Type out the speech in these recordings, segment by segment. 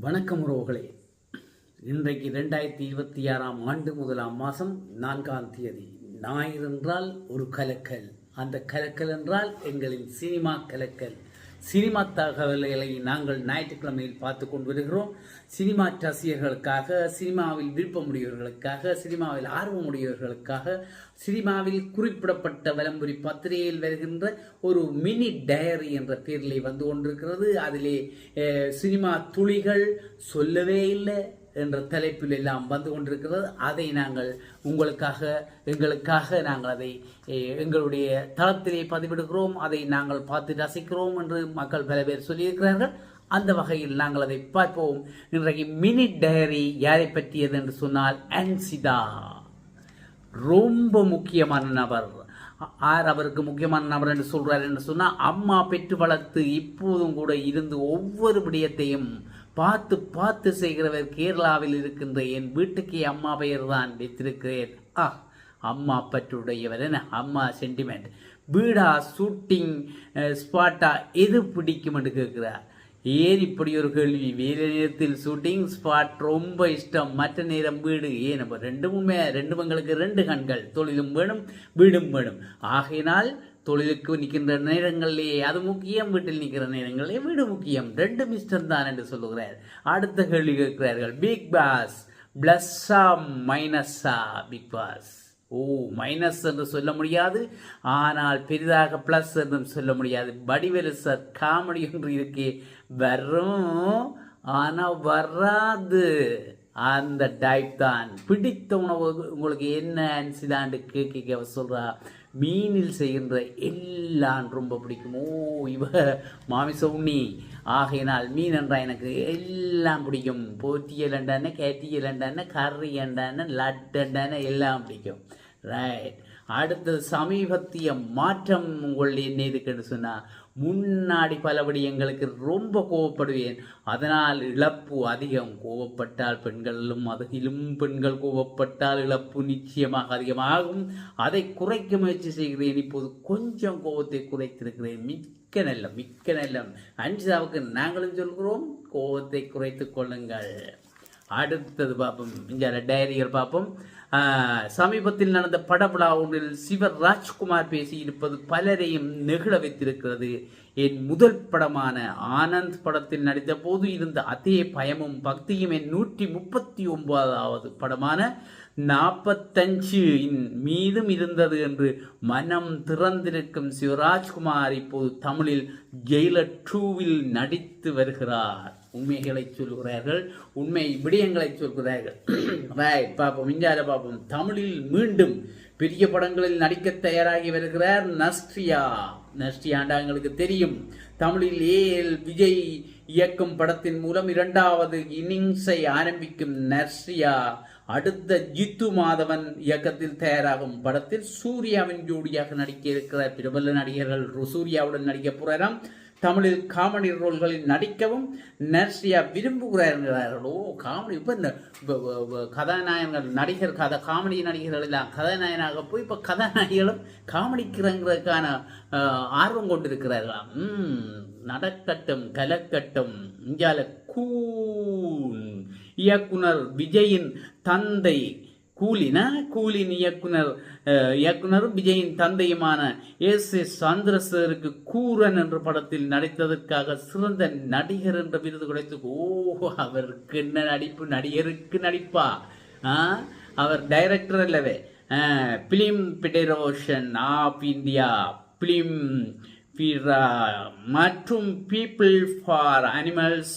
வணக்கம் உறவுகளே. இன்றைக்கு ரெண்டாயிரத்தி இருபத்தி ஆறாம் ஆண்டு முதலாம் மாதம் நான்காம் தேதி. ஞாயிறு என்றால் ஒரு கலக்கல். அந்த கலக்கல் என்றால் எங்களின் சினிமா கலக்கல். சினிமா தகவல்களை நாங்கள் ஞாயிற்றுக்கிழமையில் பார்த்து கொண்டு வருகிறோம் சினிமா ரசிகர்களுக்காக சினிமாவில் விருப்பமுடையவர்களுக்காக சினிமாவில் ஆர்வமுடையவர்களுக்காக சினிமாவில் குறிப்பிடப்பட்ட வலம்புரி பத்திரிகையில் வருகின்ற ஒரு மினி டயரி என்ற பேரிலே வந்து கொண்டிருக்கிறது. அதிலே சினிமா துளிகள் சொல்லவே இல்லை. என்ற தலைப்பில் எல்லாம் வந்து கொண்டிருக்கிறது. அதை நாங்கள் உங்களுக்காக எங்களுக்காக நாங்கள் அதை எங்களுடைய தளத்திலே பதிவிடுகிறோம். அதை நாங்கள் பார்த்து ரசிக்கிறோம் என்று மக்கள் பல பேர் சொல்லியிருக்கிறார்கள். அந்த வகையில் நாங்கள் அதை பார்ப்போம். இன்றைக்கு மினி டயரி யாரை பற்றியது என்று சொன்னால் அன்சிதா. ரொம்ப முக்கியமான நபர். ஆர் அவருக்கு முக்கியமான நபர் என்று சொல்றார் என்று சொன்னால் அம்மா பெற்று வளர்த்து இப்போதும் கூட இருந்து ஒவ்வொரு விடயத்தையும் பார்த்து பார்த்து செய்கிறவர் கேரளாவில் இருக்கின்ற என் வீட்டுக்கு அம்மா பெயர் தான் வைத்திருக்கிறேன். ஆ அம்மா பற்றுடையவர் என்ன அம்மா சென்டிமெண்ட் வீடா ஷூட்டிங் ஸ்பாட்டா எது பிடிக்கும் என்று கேட்கிறார். ஏன் இப்படி ஒரு கேள்வி? வேலை நேரத்தில் ஷூட்டிங் ஸ்பாட் ரொம்ப இஷ்டம். மற்ற நேரம் வீடு ஏன் நம்ம ரெண்டுமே ரெண்டு எங்களுக்கு ரெண்டு கண்கள். தொழிலும் வேணும் வீடும் வேணும். ஆகையினால் தொழிலுக்கு நிற்கின்ற நேரங்களிலே அது முக்கியம் வீட்டில் நிற்கிற நேரங்களிலே வீடு முக்கியம். ரெண்டு மிஸ்டம் தான் என்று சொல்லுகிறார். அடுத்த கேள்வி கேட்கிறார்கள். பிக் பாஸ் பிளஸ்ஸா மைனஸா பிக் பாஸ் ஓ மைனஸ் என்று சொல்ல முடியாது. ஆனால் பெரிதாக ப்ளஸ் என்றும் சொல்ல முடியாது. வடிவேலு சார் காமெடி ஒன்று இருக்கே. வரும் ஆனால் வராது. அந்த டைப் தான். பிடித்த உணவு உங்களுக்கு என்ன அன்சிதாண்டு கேட்க சொல்கிறா மீனில் செய்கின்ற எல்லாம் ரொம்ப பிடிக்கும். ஓ இவ மாமிச உண்ணி. ஆகையினால் மீன் என்றால் எனக்கு எல்லாம் பிடிக்கும். போத்தியல் என்றான கேட்டியல் என்றான கறி என்றான லட்டு என்றான எல்லாம் பிடிக்கும். ரைட் அடுத்தது சமீபத்திய மாற்றம் உங்கள் என்ன இருக்குன்னு சொன்னால் முன்னாடி பலபடி எங்களுக்கு ரொம்ப கோவப்படுவேன். அதனால் இழப்பு அதிகம். கோவப்பட்டால் பெண்களிலும் அதிலும் பெண்கள் கோவப்பட்டால் இழப்பு நிச்சயமாக அதிகமாகும். அதை குறைக்க முயற்சி செய்கிறேன். இப்போது கொஞ்சம் கோபத்தை குறைத்திருக்கிறேன். மிக்க நல்ல மிக்க நல்லம். அன்சிதாவுக்கு நாங்களும் சொல்கிறோம். கோபத்தை குறைத்துக் கொள்ளுங்கள். அடுத்தது பார்ப்போம். இங்கே டைரிகள் பார்ப்போம். சமீபத்தில் நடந்த படபடா ஒன்றில் சிவர் ராஜ்குமார் பேசியிருப்பது பலரையும் நெகிழ வைத்திருக்கிறது. என் முதல் படமான ஆனந்த் படத்தில் நடித்த போது இருந்த அதே பயமும் பக்தியும் என் நூற்றி முப்பத்தி ஒன்பதாவது படமான நாற்பத்தஞ்சு மீதும் இருந்தது என்று மனம் திறந்திருக்கும் சிவராஜ்குமார் இப்போது தமிழில் ஜெயிலர் டூவில் நடித்து வருகிறார். உண்மைகளை சொல்கிறார்கள் உண்மை விடயங்களை சொல்கிறார்கள். ரைட் பார்ப்போம் இந்தியாவில் பார்ப்போம் தமிழில் மீண்டும் பெரிய படங்களில் நடிக்க தயாராகி வருகிறார் நஸ்ட்ரியா நஸ்ட்ரியாண்டா எங்களுக்கு தெரியும். தமிழில் ஏஎல் விஜய் இயக்கும் படத்தின் மூலம் இரண்டாவது இன்னிங்ஸை ஆரம்பிக்கும் நஸ்ரியா. அடுத்த ஜித்து மாதவன் இயக்கத்தில் தயாராகும் படத்தில் சூர்யாவின் ஜோடியாக நடிக்க இருக்கிறார். பிரபல நடிகர்கள் சூர்யாவுடன் நடிக்க போகிறாராம் தமிழில் காமெடி ரோல்களில் நடிக்கவும் நர்சியா விரும்புகிறார்களோ காமெடி இப்போ இந்த இப்ப- கதாநாயகர்கள் நடிகர் கதை காமெடி நடிகர்கள் எல்லாம் கதாநாயகனாக போய் இப்போ கதாநாயகிகளும் காமெடிக்கிறங்கிறதுக்கான ஆர்வம் கொண்டிருக்கிறார்களாம் ம், நடக்கட்டும் கலக்கட்டும் இந்தியாவில் கூன் இயக்குனர் விஜயின் தந்தை கூலினா கூலின் இயக்குனர் இயக்குனரும் விஜயின் தந்தையுமான எஸ் எஸ் சந்திரசேகருக்கு கூரன் என்ற படத்தில் நடித்ததற்காக சிறந்த நடிகர் என்ற விருது கிடைத்து ஓ அவருக்கு என்ன நடிப்பு நடிகருக்கு நடிப்பா? அவர் டைரக்டர் அல்லவே. Film federation of India film மற்றும் பீப்புள் ஃபார் அனிமல்ஸ்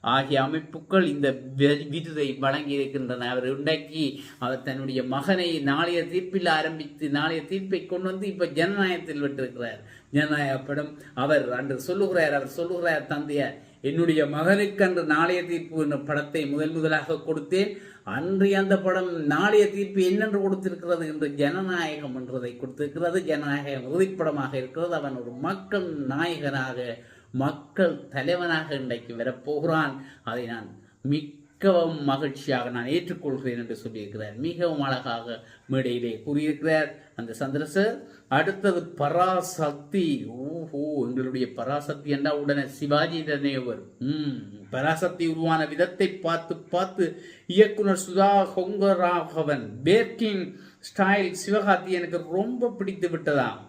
ஆகிய அமைப்புகள் இந்த வி- விருதை வழங்கி இருக்கின்றன அவர் உண்டாக்கி அவர் தன்னுடைய மகனை நாளைய தீர்ப்பில் ஆரம்பித்து நாளைய தீர்ப்பை கொண்டு வந்து இப்போ ஜனநாயகத்தில் விட்டிருக்கிறார். ஜனநாயக படம் அவர் அன்று சொல்லுகிறார் அவர் சொல்லுகிறார் தந்தையார் என்னுடைய மகனுக்கு அன்று நாளைய தீர்ப்பு என்ற படத்தை முதல் முதலாக கொடுத்தேன். அன்று அந்த படம் நாளைய தீர்ப்பு என்னென்று கொடுத்திருக்கிறது என்று ஜனநாயகம் என்றதை கொடுத்திருக்கிறது. ஜனநாயகம் உறுதிப்படமாக இருக்கிறது. அவன் ஒரு மக்கள் நாயகனாக மக்கள் தலைவனாக இன்றைக்கு வரப்போகிறான். அதை நான் மிகவும் மகிழ்ச்சியாக நான் ஏற்றுக்கொள்கிறேன் என்று சொல்லியிருக்கிறார். மிகவும் அழகாக மேடையிலே கூறியிருக்கிறார். அந்த சந்திரசர் அடுத்தது பராசக்தி. ஓஹோ எங்களுடைய பராசக்தி என்றால் உடனே சிவாஜி தனேவர் ம் பராசக்தி உருவான விதத்தை பார்த்து பார்த்து இயக்குனர் சுதா ஹொங்கராகவன் பேர்கிங் ஸ்டைல் சிவகார்த்தி எனக்கு ரொம்ப பிடித்து விட்டதாம்.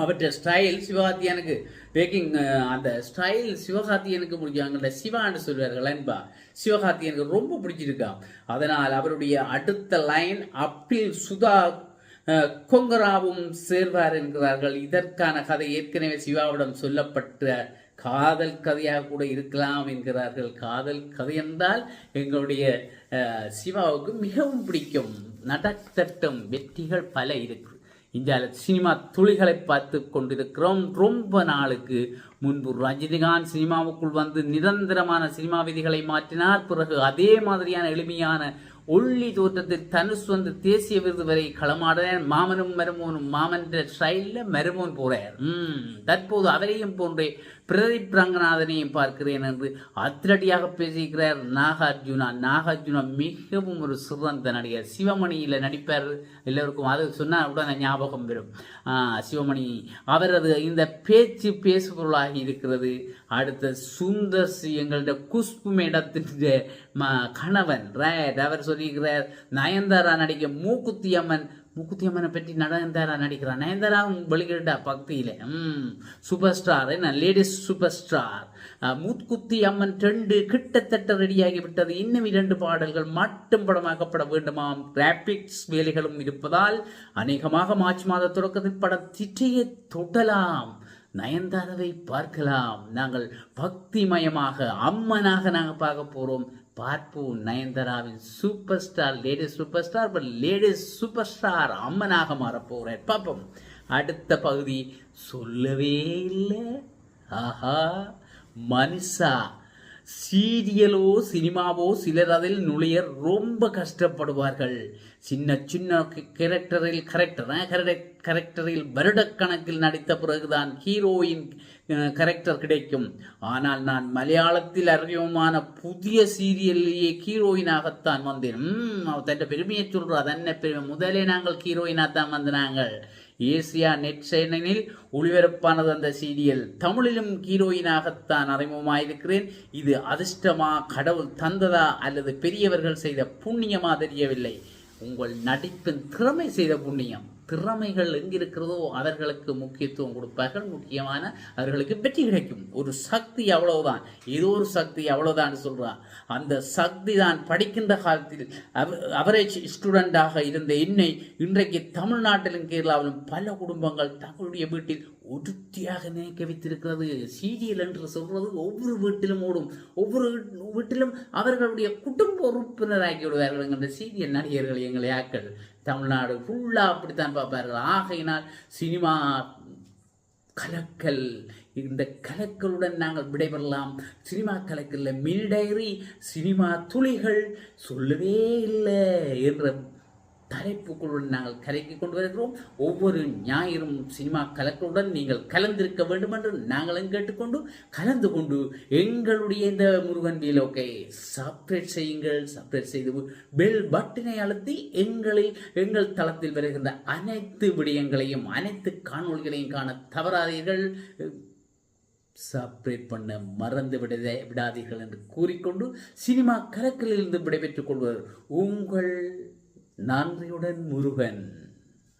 அவற்றை ஸ்டைல் சிவகார்த்தியனுக்கு பேக்கிங் அந்த ஸ்டைல் சிவகார்த்தியனுக்கு பிடிச்சாங்கல்ல சிவான்னு சொல்வார்கள் அன்பா. சிவகார்த்தியனுக்கு ரொம்ப பிடிச்சிருக்கா. அதனால் அவருடைய அடுத்த லைன் அப்பில் சுதா கொங்கராவும் சேர்வார் என்கிறார்கள். இதற்கான கதை ஏற்கனவே சிவாவிடம் சொல்லப்பட்ட காதல் கதையாக கூட இருக்கலாம் என்கிறார்கள். காதல் கதை என்றால் எங்களுடைய சிவாவுக்கு மிகவும் பிடிக்கும். நடத்தட்டும் வெற்றிகள் பல இருக்கும் இந்த சினிமா துளிகளை பார்த்து கொண்டிருக்கிறோம். ரொம்ப நாளுக்கு முன்பு ரஜினிகாந்த் சினிமாவுக்குள் வந்து நிரந்தரமான சினிமா விதிகளை மாற்றினார். பிறகு அதே மாதிரியான எளிமையான ஒள்ளி தோற்றத்தில் தனுஷ் வந்து தேசிய விருது வரை களமாடுறார். மாமனும் மருமோனும் மாமன்ற ஸ்டைலில் மருமோன் போறார். ம் தற்போது அவரையும் போன்றே பிரதீப் ரங்கநாதனையும் பார்க்கிறேன் என்று அதிரடியாக பேசியிருக்கிறார் நாகார்ஜுனா. நாகார்ஜுனா மிகவும் ஒரு சிறந்த நடிகர். சிவமணியில் நடிப்பார். எல்லோருக்கும் அது சொன்னால் உடனே ஞாபகம் வரும். சிவமணி அவரது இந்த பேச்சு பேசுபொருளாகி இருக்கிறது. அடுத்த சுந்தர் சி எங்களுடைய குஷ்பு மேடத்தின் கணவன். ரைட் அவர் சொல்லியிருக்கிறார். நயன்தாரா நடிக்க மூக்குத்தி அம்மன் மூக்குத்தி அம்மனை பற்றி நயன்தாரா நடிக்கிறார் நயன்தாராவும் வெளியிட்டா பக்தியில். ம் சூப்பர் ஸ்டார் என்ன ladies super star Mookuthi Amman ரெண்டு கிட்டத்தட்ட ரெடியாகி விட்டது இன்னும் இரண்டு பாடல்கள் மட்டும் படமாக்கப்பட வேண்டுமாம். கிராபிக்ஸ் வேலைகளும் இருப்பதால் அநேகமாக மார்ச் மாத தொடக்கத்தில் படம் திட்டையை தொடலாம் நயன்தாராவை பார்க்கலாம். நாங்கள் பக்திமயமாக அம்மனாக நாங்கள் பார்க்க போகிறோம் பார்ப்போம் நயன்தாராவின் super star ladies super star but ladies super star அம்மனாக மாறப்போகிறேன் பார்ப்போம் அடுத்த பகுதி சொல்லவே இல்லை. ஆஹா. மனுஷா. சீரியலோ சினிமாவோ சிலர் அதில் நுழைய ரொம்ப கஷ்டப்படுவார்கள். சின்ன சின்ன கேரக்டரில் கரெக்டர் கரெக்டரில் வருடக்கணக்கில் நடித்த பிறகுதான் ஹீரோயின் கரெக்டர் கிடைக்கும். ஆனால் நான் மலையாளத்தில் அறிமுகமான புதிய சீரியல்லையே ஹீரோயினாகத்தான் வந்தேன். ம், அவ தன் பெருமையை சொல்றா. தன்னை பெருமை முதலே நாங்கள் ஹீரோயினாக தான் வந்தாங்கள் ஏசியா நெட் சேனலில் ஒளிபரப்பானது அந்த சீரியல். தமிழிலும் ஹீரோயினாகத்தான் அறிமுகமாயிருக்கிறேன். இது அதிர்ஷ்டமா கடவுள் தந்ததா அல்லது பெரியவர்கள் செய்த புண்ணியமா தெரியவில்லை. உங்கள் நடிப்பின் திறமை செய்த புண்ணியம். திறமைகள் எங்கிருக்கிறதோ அவர்களுக்கு முக்கியத்துவம் கொடுப்பார்கள். முக்கியமான அவர்களுக்கு வெற்றி கிடைக்கும். ஒரு சக்தி அவ்வளவுதான். ஏதோ ஒரு சக்தி அவ்வளவுதான் சொல்றா அந்த சக்தி தான் படிக்கின்ற காலத்தில் அவரேஜ் ஸ்டூடெண்டாக இருந்த என்னை இன்றைக்கு தமிழ்நாட்டிலும் கேரளாவிலும் பல குடும்பங்கள் தங்களுடைய வீட்டில் உறுதியாக நினைக்க வைத்திருக்கிறது சீரியல் என்று சொல்வது ஒவ்வொரு வீட்டிலும் ஓடும். ஒவ்வொரு வீட்டிலும் அவர்களுடைய குடும்ப உறுப்பினராக்கி விடுவார்கள் என்கின்ற சீரியல் நடிகர்கள் எங்களை ஆக்கள். தமிழ்நாடு ஃபுல்லாக அப்படித்தான் பார்ப்பார்கள். ஆகையினால் சினிமா கலக்கல் இந்த கலக்கலுடன் நாங்கள் விடைபெறலாம். சினிமா கலக்கல்ல மினி டைரி சினிமா துளிகள் சொல்லவே இல்லை என்ற அழைப்புகளுடன் நாங்கள் கலைக்கு கொண்டு வருகிறோம் ஒவ்வொரு ஞாயிறும் சினிமா கலக்கலுடன் நீங்கள் கலந்திருக்க வேண்டும் என்று நாங்களும் கேட்டுக்கொண்டு கலந்து கொண்டு எங்களுடைய இந்த முருகன் வீலோக்கை சப்ரேட் செய்யுங்கள். சப்ரேட் செய்து பெல் பட்டினை அழுத்தி எங்களில் எங்கள் தளத்தில் வருகின்ற அனைத்து விடயங்களையும் அனைத்து காணொளிகளையும் காண தவறாதீர்கள். சப்ரேட் பண்ண மறந்து விட விடாதீர்கள் என்று கூறிக்கொண்டு சினிமா கலக்கலிலிருந்து விடைபெற்றுக் கொள்வது உங்கள் நன்றியுடன் முருகன்.